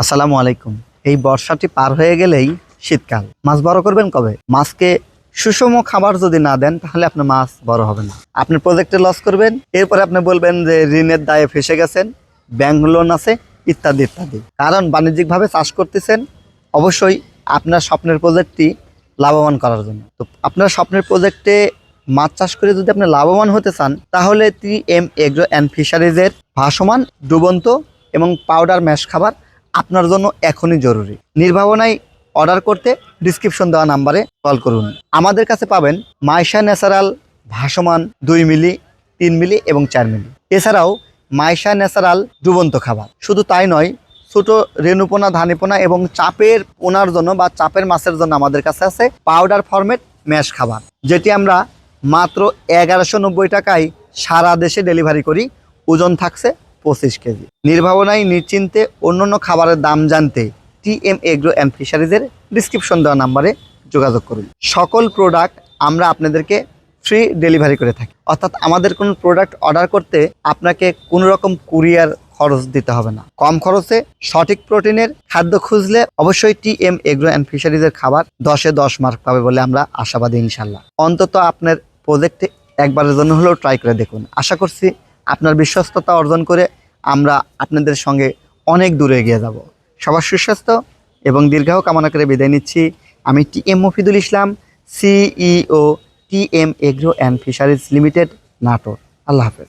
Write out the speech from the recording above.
আসসালামু আলাইকুম। এই বর্ষাটি পার হয়ে গেলেই শীতকাল। মাছ বড় করবেন কবে? মাছকে সুষম খাবার যদি না দেন, তাহলে আপনার মাছ বড় হবে না। আপনি প্রজেক্টে লস করবেন, এরপরে আপনি বলবেন যে ঋণের দায়ে ফেসে গেছেন ব্যাংক লোন আছে, ইত্যাদি ইত্যাদি। কারণ বাণিজ্যিকভাবে চাষ করতেছেন, অবশ্যই আপনার স্বপ্নের প্রজেক্টটি লাভবান করার জন্য। তো আপনার স্বপ্নের প্রজেক্টে মাছ চাষ করে যদি আপনি লাভবান হতে চান, তাহলে টি এম এগ্রো অ্যান্ড ফিশারিজের ভাসমান, ডুবন্ত এবং পাউডার ম্যাশ খাবার আপনার জন্য এখনই জরুরি। নির্ভাবনায় অর্ডার করতে ডিসক্রিপশন দেওয়া নাম্বারে কল করুন। আমাদের কাছে পাবেন মাইশা ন্যাচারাল ভাসমান দুই মিলি, তিন মিলি এবং চার মিলি। এছাড়াও মাইশা ন্যাচারাল ডুবন্ত খাবার। শুধু তাই নয়, ছোট রেণুপোনা, ধানিপোনা এবং চাপের পোনার জন্য বা চাপের মাছের জন্য আমাদের কাছে আছে পাউডার ফরমেট ম্যাশ খাবার, যেটি আমরা মাত্র এগারোশো টাকায় সারা দেশে ডেলিভারি করি। ওজন থাকছে পঁচিশ কেজি। নির্ভাবনায়, নিশ্চিন্তে অন্যান্য খাবারের দাম জানতে টি এম এগ্রো অ্যান্ড ফিশারিজের ডিসক্রিপশন দেওয়া নাম্বারে যোগাযোগ করুন। সকল প্রোডাক্ট আমরা আপনাদেরকে ফ্রি ডেলিভারি করে থাকি। অর্থাৎ আমাদের কোনো প্রোডাক্ট অর্ডার করতে আপনাকে কোনো রকম কুরিয়ার খরচ দিতে হবে না। কম খরচে সঠিক প্রোটিনের খাদ্য খুঁজলে অবশ্যই টি এম এগ্রো অ্যান্ড ফিশারিজের খাবার দশে দশ মার্ক পাবে বলে আমরা আশাবাদী ইনশাল্লাহ অন্তত আপনার প্রজেক্টে একবারের জন্য হলেও ট্রাই করে দেখুন। আশা করছি আপনার বিশ্বস্ততা অর্জন করে আমরা আপনাদের সঙ্গে অনেক দূরে এগিয়ে যাব। সবার সুস্বাস্থ্য এবং দীর্ঘাও কামনা করে বিদায় নিচ্ছি। আমি T M Mofidul Islam CEO T M agro and fisheries limited Natore. আল্লাহ হাফেজ।